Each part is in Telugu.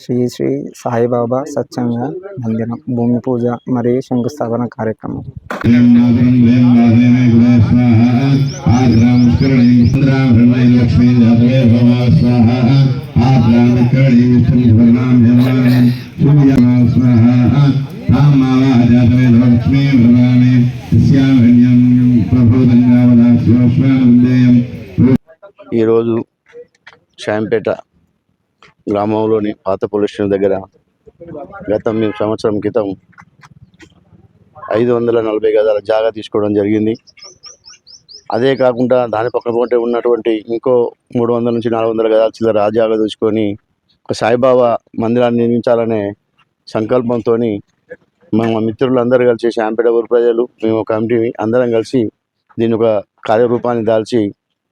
శ్రీ శ్రీ సాయిబాబా సత్సంగ మందిరం భూమి పూజ మరియు శంకుస్థాపన కార్యక్రమం. ఈరోజు శాంపేట గ్రామంలోని పాత పోలీస్ దగ్గర గత మేము సంవత్సరం క్రితం ఐదు వందల నలభై గదాల జాగా తీసుకోవడం జరిగింది. అదే కాకుండా దాని పక్కన పోటీ ఉన్నటువంటి ఇంకో మూడు వందల నుంచి నాలుగు వందల గదాల చిల్లర ఆ జాగా తీసుకొని ఒక సాయిబాబా మందిరాన్ని నిర్మించాలనే సంకల్పంతో మా మిత్రులందరూ కలిసి శాంపేట ఊరు ప్రజలు మేము కమిటీ అందరం కలిసి దీని ఒక కార్యరూపాన్ని దాల్చి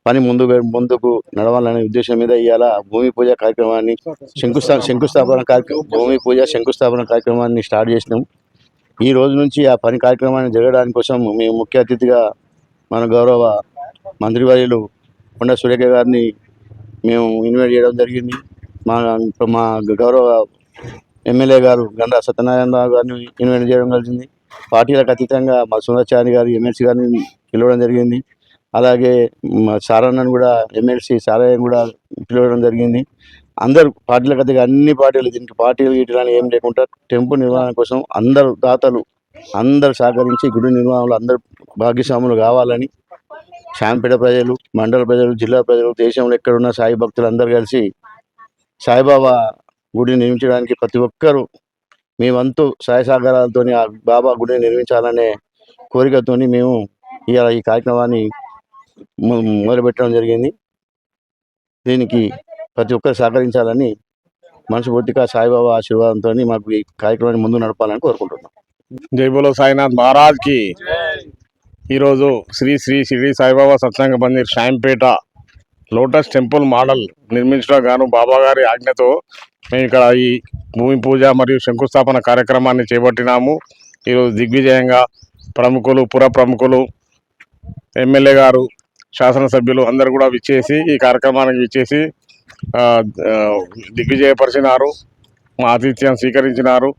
పని ముందు ముందుకు నడవాలనే ఉద్దేశం మీద ఇవాళ భూమి పూజ కార్యక్రమాన్ని శంకుస్థా శంకుస్థాపన కార్యక్రమం భూమి పూజ శంకుస్థాపన కార్యక్రమాన్ని స్టార్ట్ చేసినాం. ఈ రోజు నుంచి ఆ పని కార్యక్రమాన్ని జరగడానికి కోసం మేము ముఖ్య అతిథిగా మన గౌరవ మంత్రివర్యులు కొండ సురేఖ గారిని మేము ఇన్వైట్ చేయడం జరిగింది. మా మా గౌరవ ఎమ్మెల్యే గారు గండా సత్యనారాయణరావు గారిని ఇన్వైట్ చేయడం కలిసింది పార్టీలకు అతీతంగా మా సుందరచారి గారు ఎమ్మెల్సీ గారిని పిలవడం జరిగింది. అలాగే మా సారన్నను కూడా ఎమ్మెల్సీ సారయ్యను కూడా పిలవడం జరిగింది. అందరూ పార్టీలకు అతీతంగా అన్ని పార్టీలు దీనికి పార్టీలు గీటీలు ఏం లేకుండా టెంపుల్ నిర్వహణ కోసం అందరూ దాతలు అందరూ సహకరించి గుడి నిర్వహణలో అందరూ భాగ్యస్వాములు కావాలని శాంపేట ప్రజలు మండల ప్రజలు జిల్లా ప్రజలు దేశంలో ఎక్కడున్న సాయి భక్తులు అందరు కలిసి సాయిబాబా గుడిని నిర్మించడానికి ప్రతి ఒక్కరూ మేమంతు సాయ సహకారాలతో ఆ బాబా గుడిని నిర్మించాలనే కోరికతోని మేము ఇవాళ ఈ కార్యక్రమాన్ని మొదలుపెట్టడం జరిగింది. దీనికి ప్రతి ఒక్కరు సహకరించాలని మనస్ఫూర్తిగా సాయిబాబా ఆశీర్వాదంతో మాకు ఈ కార్యక్రమాన్ని ముందు నడపాలని కోరుకుంటున్నాం. జై బోలో సాయినాథ్ మహారాజ్కి ఈరోజు Shri Shri Shirdi Saibaba Satsang Mandir Shampet lotus temple model నిర్మించడం గాను బాబా గారి ఆజ్ఞతో మేము ఇక్కడ ఈ భూమి పూజ మరియు శంకుస్థాపన కార్యక్రమాన్ని చేపట్టినాము. ఈరోజు దిగ్విజయంగా ప్రముఖులు పుర ప్రముఖులు ఎమ్మెల్యే గారు శాసనసభ్యులు అందరు కూడా విచ్చేసి ఈ కార్యక్రమానికి విచ్చేసి దిగ్విజయపరిచినారు మా ఆతిథ్యం స్వీకరించినారు.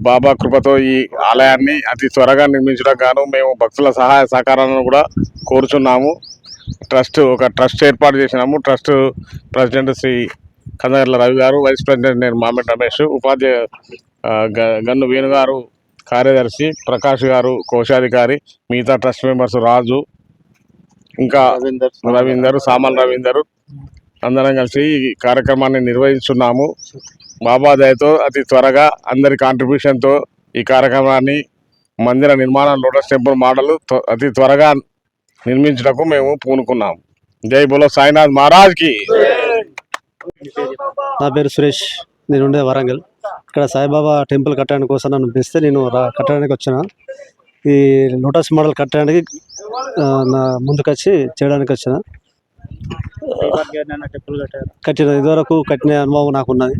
బాబా కృపతో ఈ ఆలయాన్ని అతి త్వరగా నిర్మించడం గాను మేము భక్తుల సహాయ సహకారాలను కూడా కోరుచున్నాము. ట్రస్ట్ ఒక ట్రస్ట్ ఏర్పాటు చేసినాము. Trust president Shri Kandagarla Ravi garu vice president నేను మామిడి రమేష్ ఉపాధ్యాయ గ- గన్ను వేణు గారు కార్యదర్శి ప్రకాష్ గారు కోశాధికారి మిగతా ట్రస్ట్ మెంబర్స్ రాజు ఇంకా రవీందర్ సామల్ రవీందర్ అందరం కలిసి ఈ కార్యక్రమాన్ని నిర్వహిస్తున్నాము. బాబా దయతో అతి త్వరగా అందరి కాంట్రిబ్యూషన్తో ఈ కార్యక్రమాన్ని మందిర నిర్మాణం లోటస్ టెంపుల్ మోడల్ త్వ- అతి త్వరగా నిర్మించడానికి మేము పూనుకున్నాం. జై బోలో సాయినాథ్ మహారాజ్కి. నా పేరు సురేష్. నేను ఉండే వరంగల్. ఇక్కడ సాయిబాబా టెంపుల్ కట్టడానికి కోసం నన్ను పిలిస్తే నేను కట్టడానికి వచ్చిన. ఈ లోటస్ మోడల్ కట్టడానికి నా ముందుకొచ్చి చేయడానికి వచ్చిన కట్టిన ఇదివరకు కట్టిన అనుభవం నాకు ఉన్నది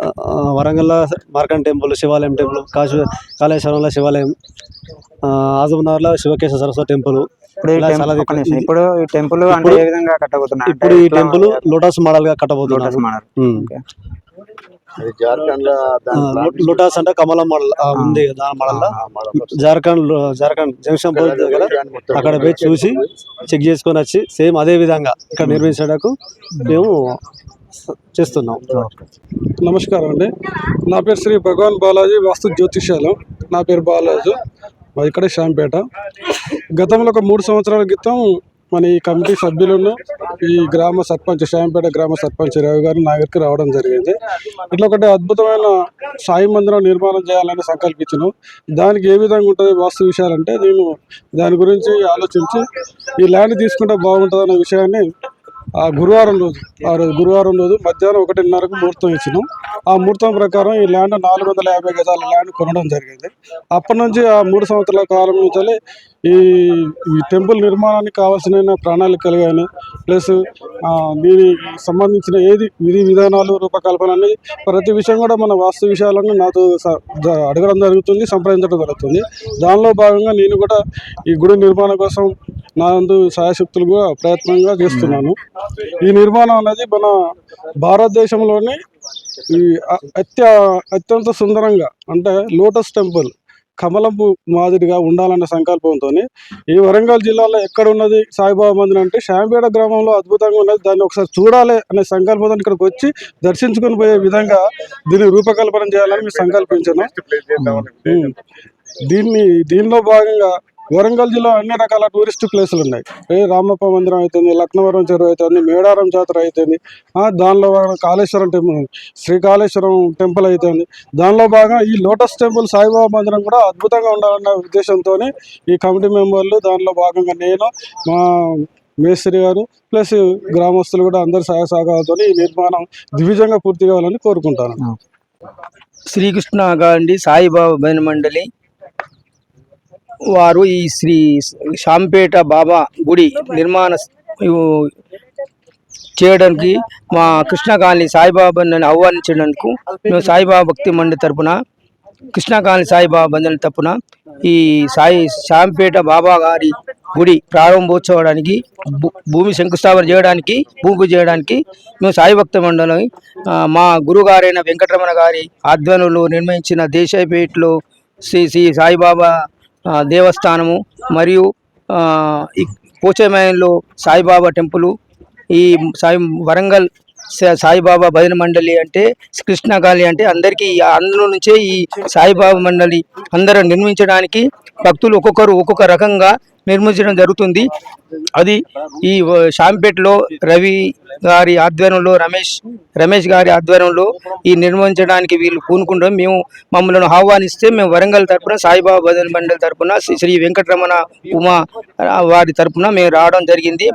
ఆ, ఆ, వరంగల్లో మార్కండ్ టెంపుల్ శివాలయం టెంపుల్ కాశీ కాళేశ్వరంలో శివాలయం ఆ, ఆజంనగర్లో శివకేశ్వర సరస్వతి టెంపుల్. ఇప్పుడు ఈ టెంపుల్ అంటే ఏ విధంగా కట్టబోతున్నారు? ఇప్పుడు ఈ టెంపుల్ లోటస్ మోడల్గా కట్టబోతున్నారు. లోటస్ అంటే. కమలం మోడల్ ఉంది దాని మోడల్ జార్ఖండ్ జార్ఖండ్ జంక్షన్ దగ్గర అక్కడ పోయి చూసి చెక్ చేసుకొని వచ్చి సేమ్ అదే విధంగా ఇక్కడ నిర్మించడానికి మేము చేస్తున్నాం. నమస్కారం అండి. నా పేరు శ్రీ భగవాన్ బాలాజీ వాస్తు జ్యోతిషాలం నా పేరు బాలాజీ. ఇక్కడే శాంపేట గతంలో ఒక మూడు సంవత్సరాల క్రితం మన ఈ కమిటీ సభ్యులను ఈ గ్రామ సర్పంచ్ శాంపేట గ్రామ సర్పంచ్ రవి గారు నా దగ్గరికి రావడం జరిగింది. ఇట్లా ఒకటి అద్భుతమైన సాయి మందిరం నిర్మాణం చేయాలని సంకల్పించను. దానికి ఏ విధంగా ఉంటుంది వాస్తు విషయాలంటే నేను దాని గురించి ఆలోచించి ఈ ల్యాండ్ తీసుకుంటే బాగుంటుంది అనే విషయాన్ని ఆ గురువారం రోజు ఆ రోజు గురువారం రోజు మధ్యాహ్నం ఒకటిన్నరకు ముహూర్తం ఇచ్చినాం. ఆ ముహూర్తం ప్రకారం ఈ ల్యాండ్ నాలుగు వందల యాభై గజాల ల్యాండ్ కొనడం జరిగింది. అప్పటి నుంచి ఆ మూడు సంవత్సరాల కాలం నుంచి ఈ ఈ టెంపుల్ నిర్మాణానికి కావాల్సిన ప్రణాళికలు కానీ ప్లస్ దీనికి సంబంధించిన ఏది విధి విధానాలు రూపకల్పన అనేది ప్రతి విషయం కూడా మన వాస్తు విషయాలను నాతో స- అడగడం జరుగుతుంది సంప్రదించడం జరుగుతుంది. దానిలో భాగంగా నేను కూడా ఈ గుడి నిర్మాణం కోసం నా వంతు సాయశక్తులుగా ప్రయత్నంగా చేస్తున్నాను. ఈ నిర్మాణం అనేది మన భారతదేశంలోని ఈ అత్య అత్యంత సుందరంగా అంటే లోటస్ టెంపుల్ కమలపు మాదిరిగా ఉండాలనే సంకల్పంతో ఈ వరంగల్ జిల్లాలో ఎక్కడ ఉన్నది సాయిబాబా మందిరం అంటే శాంపేట గ్రామంలో అద్భుతంగా ఉన్నది. దాన్ని ఒకసారి చూడాలి అనే సంకల్పంతో ఇక్కడికి వచ్చి దర్శించుకొని పోయే విధంగా దీన్ని రూపకల్పన చేయాలని మేము సంకల్పించాను. దీన్ని దీనిలో భాగంగా వరంగల్ జిల్లా అన్ని రకాల టూరిస్ట్ ప్లేసులు ఉన్నాయి. రామప్ప మందిరం అవుతుంది లక్నవరం చెరువు అవుతుంది మేడారం జాతర అవుతుంది దానిలో కాళేశ్వరం టెంపుల్ శ్రీకాళేశ్వరం టెంపుల్ అవుతుంది దానిలో భాగంగా ఈ లోటస్ టెంపుల్ సాయిబాబా మందిరం కూడా అద్భుతంగా ఉండాలన్న ఉద్దేశంతో ఈ కమిటీ మెంబర్లు దానిలో భాగంగా నేను మా మేస్త్రి గారు ప్లస్ గ్రామస్తులు కూడా అందరి సహాయ ఈ నిర్మాణం దివ్యంగా పూర్తి కావాలని కోరుకుంటాను. శ్రీకృష్ణ గాంధీ సాయిబాబా భజన మండలి వారు ఈ శ్రీ శాంపేట బాబా గుడి నిర్మాణ చేయడానికి మా కృష్ణ కాలనీ సాయిబాబా నన్ను మేము సాయిబాబా భక్తి మండలి తరపున కృష్ణ కాలనీ సాయిబాబా భజన తరపున ఈ సాయి శాంపేట బాబా గారి గుడి ప్రారంభోత్సవానికి భూ- భూమి శంకుస్థాపన చేయడానికి భూమి చేయడానికి మేము సాయి భక్త మండలి మా గురుగారైన వెంకటరమణ గారి ఆధ్వర్యంలో నిర్మించిన దేశాయిపేటలో శ్రీ శ్రీ సాయిబాబా దేవస్థానము మరియు ఆ, పోచమయంలో సాయిబాబా టెంపులు ఈ సాయి వరంగల్ సా- సాయిబాబా భజన మండలి అంటే కృష్ణగాలి అంటే అందరికీ అందులో నుంచే ఈ సాయిబాబా మండలి అందరూ నిర్మించడానికి భక్తులు ఒక్కొక్కరు ఒక్కొక్క రకంగా నిర్మించడం జరుగుతుంది. అది ఈ షాంపేటలో రవి గారి ఆధ్వర్యంలో రమేష్ రమేష్ గారి ఆధ్వర్యంలో ఈ నిర్మించడానికి వీళ్ళు పూనుకుంటాం మేము మమ్మల్ని ఆహ్వానిస్తే మేము వరంగల్ తరపున సాయిబాబా భజన మండలి తరపున శ్రీ- శ్రీ వెంకటరమణ ఉమా వారి తరపున మేము రావడం జరిగింది.